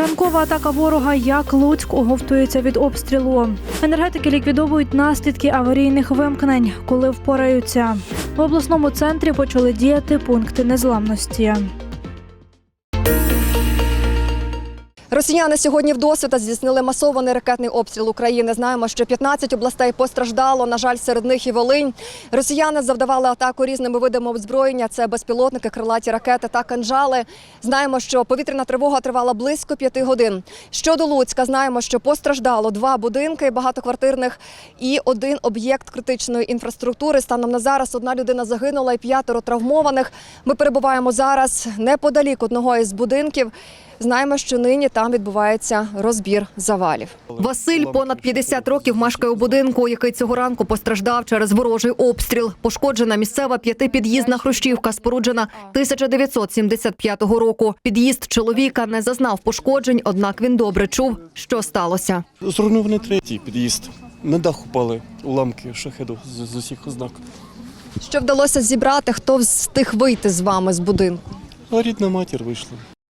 Ранкова атака ворога, як Луцьк оговтується від обстрілу. Енергетики ліквідовують наслідки аварійних вимкнень, коли впораються. В обласному центрі почали діяти пункти незламності. Росіяни сьогодні вдосвіта здійснили масований ракетний обстріл України. Знаємо, що 15 областей постраждало. На жаль, серед них і Волинь. Росіяни завдавали атаку різними видами озброєння. Це безпілотники, крилаті ракети та кинжали. Знаємо, що повітряна тривога тривала близько п'яти годин. Щодо Луцька, знаємо, що постраждало два будинки багатоквартирних і один об'єкт критичної інфраструктури. Станом на зараз одна людина загинула і п'ятеро травмованих. Ми перебуваємо зараз неподалік одного із будинків. Знаємо, що нині там відбувається розбір завалів. Василь понад 50 років мешкає у будинку, який цього ранку постраждав через ворожий обстріл. Пошкоджена місцева п'ятипід'їзна хрущівка, споруджена 1975 року. Під'їзд чоловіка не зазнав пошкоджень, однак він добре чув, що сталося. Зруйнований третій під'їзд. На дах упали уламки шахеду з, з усіх ознак. Що вдалося зібрати? Хто встиг вийти з вами з будинку? А рідна матір вийшла.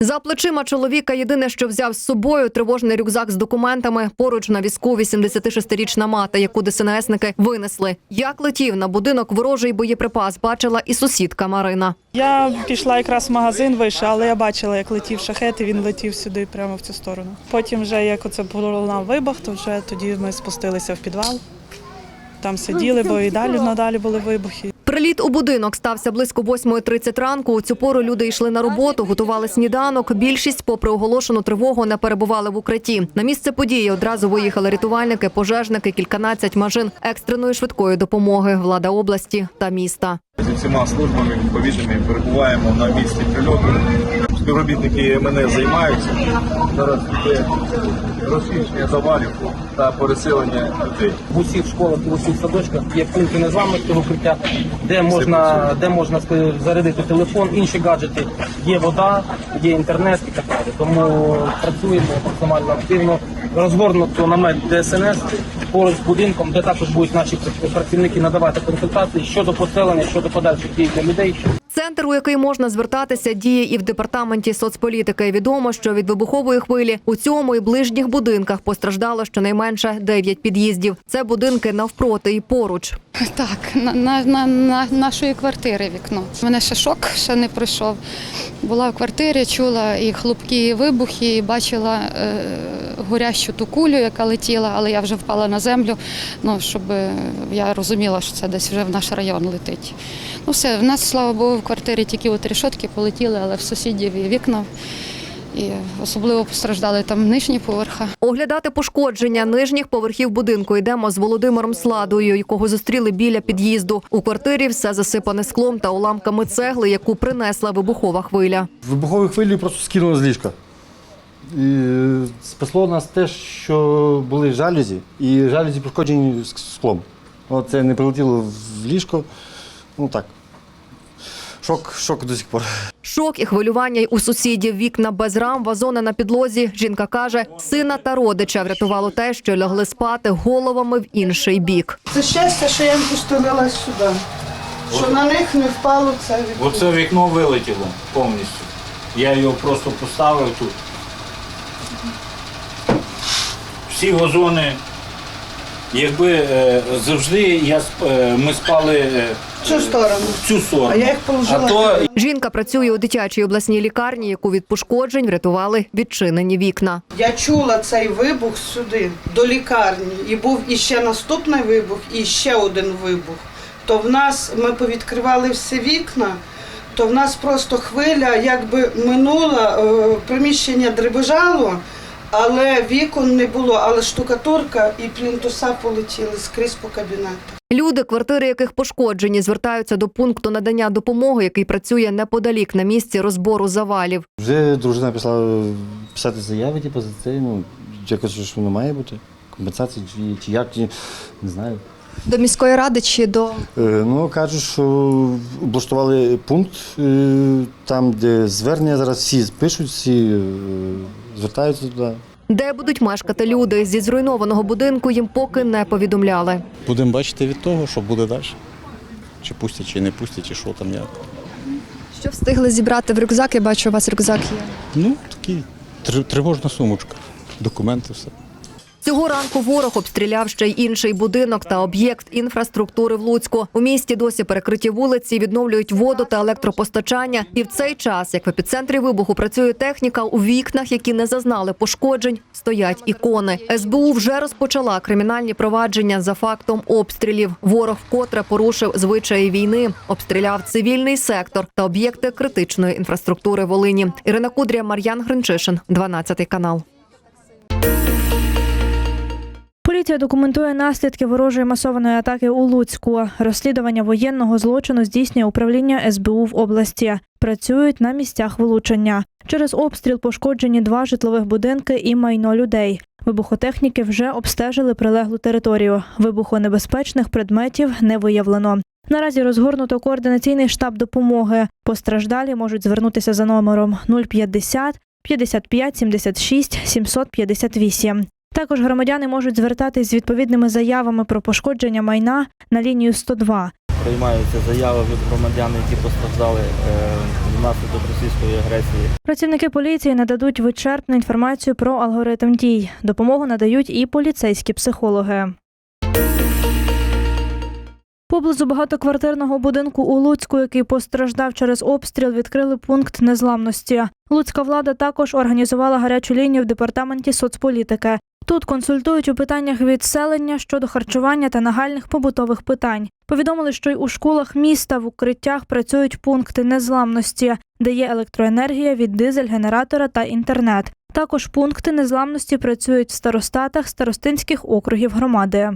За плечима чоловіка єдине, що взяв з собою, тривожний рюкзак з документами. Поруч на візку 86-річна мати, яку ДСНСники винесли. Як летів на будинок ворожий боєприпас, бачила і сусідка Марина. Я пішла якраз в магазин, вийшла, але я бачила, як летів шахет, і він летів сюди, прямо в цю сторону. Потім, вже як оце пролунав вибух, то вже тоді ми спустилися в підвал. Там сиділи, бо і далі надалі були вибухи. Приліт у будинок стався близько 8.30 ранку. У цю пору люди йшли на роботу, готували сніданок. Більшість, попри оголошену тривогу, не перебували в укритті. На місце події одразу виїхали рятувальники, пожежники, кільканадцять машин екстреної швидкої допомоги, влада області та міста. Зі всіма службами відповідними перебуваємо на місці прильоту. Співробітники мене займаються. Зараз йде розчищення завалів та переселення людей. в усіх школах і в усіх садочках є пункти незламності укриття, де можна, де можна зарядити телефон, інші гаджети. Є вода, є інтернет і так далі. Тому працюємо максимально активно. Розгорнуто намет ДСНС поруч з будинком, де також будуть наші працівники надавати консультації щодо поселення, щодо подальших дій для людей. Центр, у який можна звертатися, діє і в департаменті соцполітики. Відомо, що від вибухової хвилі у цьому і ближніх будинках постраждало щонайменше 9 під'їздів. Це будинки навпроти і поруч. Так, на, на, на, на нашої квартири вікно. У мене ще шок ще не пройшов. Була в квартирі, чула і хлопки, і вибухи, і бачила е, горящу ту кулю, яка летіла, але я вже впала на землю, ну, щоб е, я розуміла, що це десь вже в наш район летить. Ну все, в нас, слава Богу, в квартирі тільки от решетки полетіли, але в сусідів і вікна. І особливо постраждали там нижні поверха. Оглядати пошкодження нижніх поверхів будинку йдемо з Володимиром Сладою, якого зустріли біля під'їзду. У квартирі все засипане склом та уламками цегли, яку принесла вибухова хвиля. Вибухові хвилі просто скинули з ліжка. І е, спасло нас те, що були жалюзі, і жалюзі пошкоджені склом. От це не прилетіло в ліжко. Ну так. Шок, шок до сих пор. Шок і хвилювання й у сусідів. Вікна без рам, вазони на підлозі. Жінка каже, сина та родича врятувало те, що лягли спати головами в інший бік. Це щастя, що я постелилась сюди. Що на них не впало це вікно. Оце вікно вилетіло повністю. Я його просто поставив тут. Всі газони, якби е, завжди я, сп- е, ми спали е, В цю сторону. в цю сторону. А я їх положила. А то Жінка працює у дитячій обласній лікарні, яку від пошкоджень врятували відчинені вікна. Я чула цей вибух сюди, до лікарні. І був іще наступний вибух, і ще один вибух. То в нас ми повідкривали всі вікна, то в нас просто хвиля якби минула, е, приміщення дребежало, але вікон не було, але штукатурка і плінтуса полетіли скрізь по кабінету. Люди, квартири яких пошкоджені, звертаються до пункту надання допомоги, який працює неподалік на місці розбору завалів. Вже дружина пішла писати заяви, типу, за це. Ну, якось ж воно має бути. Компенсація чи, чи як, чи, не знаю. До міської ради чи до Е, ну, кажуть, що облаштували пункт е, там, де звернення зараз всі пишуть, всі е, звертаються туди. Де будуть мешкати люди. Зі зруйнованого будинку їм поки не повідомляли. Будемо бачити від того, що буде далі. Чи пустять, чи не пустять, чи що там як. Що встигли зібрати в рюкзак? Я бачу, у вас рюкзак є. Ну, такі Тр- Тривожна сумочка, документи, все. Цього ранку ворог обстріляв ще й інший будинок та об'єкт інфраструктури в Луцьку. У місті досі перекриті вулиці, відновлюють воду та електропостачання. І в цей час, як в епіцентрі вибуху працює техніка, у вікнах, які не зазнали пошкоджень, стоять ікони. СБУ вже розпочала кримінальні провадження за фактом обстрілів. Ворог вкотре порушив звичаї війни, обстріляв цивільний сектор та об'єкти критичної інфраструктури Волині. Ірина Кудря, Мар'ян Гринчишин, 12 канал. Поліція документує наслідки ворожої масованої атаки у Луцьку. Розслідування воєнного злочину здійснює управління СБУ в області. Працюють на місцях влучення. Через обстріл пошкоджені два житлових будинки і майно людей. Вибухотехніки вже обстежили прилеглу територію. Вибухонебезпечних предметів не виявлено. Наразі розгорнуто координаційний штаб допомоги. Постраждалі можуть звернутися за номером 050 55 76 758. Також громадяни можуть звертатись з відповідними заявами про пошкодження майна на лінію 102. Приймаються заяви від громадян, які постраждали е, внаслідок російської агресії. Працівники поліції нададуть вичерпну інформацію про алгоритм дій. Допомогу надають і поліцейські психологи. Поблизу багатоквартирного будинку у Луцьку, який постраждав через обстріл, відкрили пункт незламності. Луцька влада також організувала гарячу лінію в департаменті соцполітики. Тут консультують у питаннях відселення щодо харчування та нагальних побутових питань. Повідомили, що й у школах міста в укриттях працюють пункти незламності, де є електроенергія від дизель-генератора та інтернет. Також пункти незламності працюють в старостатах старостинських округів громади.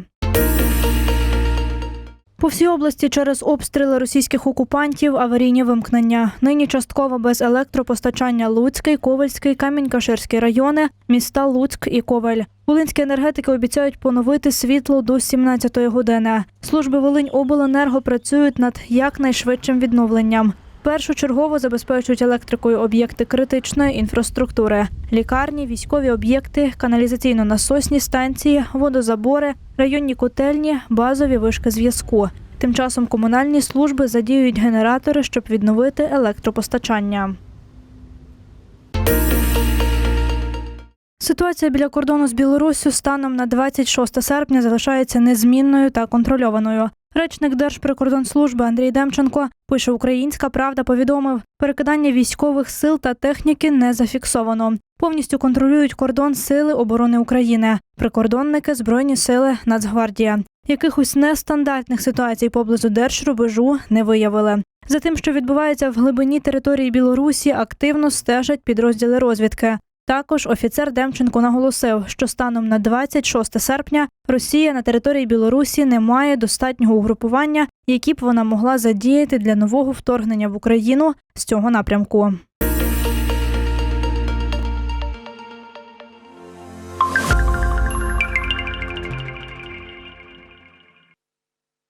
По всій області через обстріли російських окупантів аварійні вимкнення. Нині частково без електропостачання Луцький, Ковальський, Камінь-Каширський райони, міста Луцьк і Коваль. Волинські енергетики обіцяють поновити світло до 17-ї години. Служби Волинь-Обленерго працюють над якнайшвидшим відновленням. Першочергово забезпечують електрикою об'єкти критичної інфраструктури: лікарні, військові об'єкти, каналізаційно-насосні станції, водозабори, районні котельні, базові вишки зв'язку. Тим часом комунальні служби задіюють генератори, щоб відновити електропостачання. Ситуація біля кордону з Білоруссю станом на 26 серпня залишається незмінною та контрольованою. Речник Держприкордонслужби Андрій Демченко пише: Українська правда повідомив, перекидання військових сил та техніки не зафіксовано. Повністю контролюють кордон Сили оборони України, прикордонники, збройні сили, Нацгвардія. Якихось нестандартних ситуацій поблизу держрубежу не виявили. За тим, що відбувається в глибині території Білорусі, активно стежать підрозділи розвідки. Також офіцер Демченко наголосив, що станом на 26 серпня Росія на території Білорусі не має достатнього угрупування, які б вона могла задіяти для нового вторгнення в Україну з цього напрямку.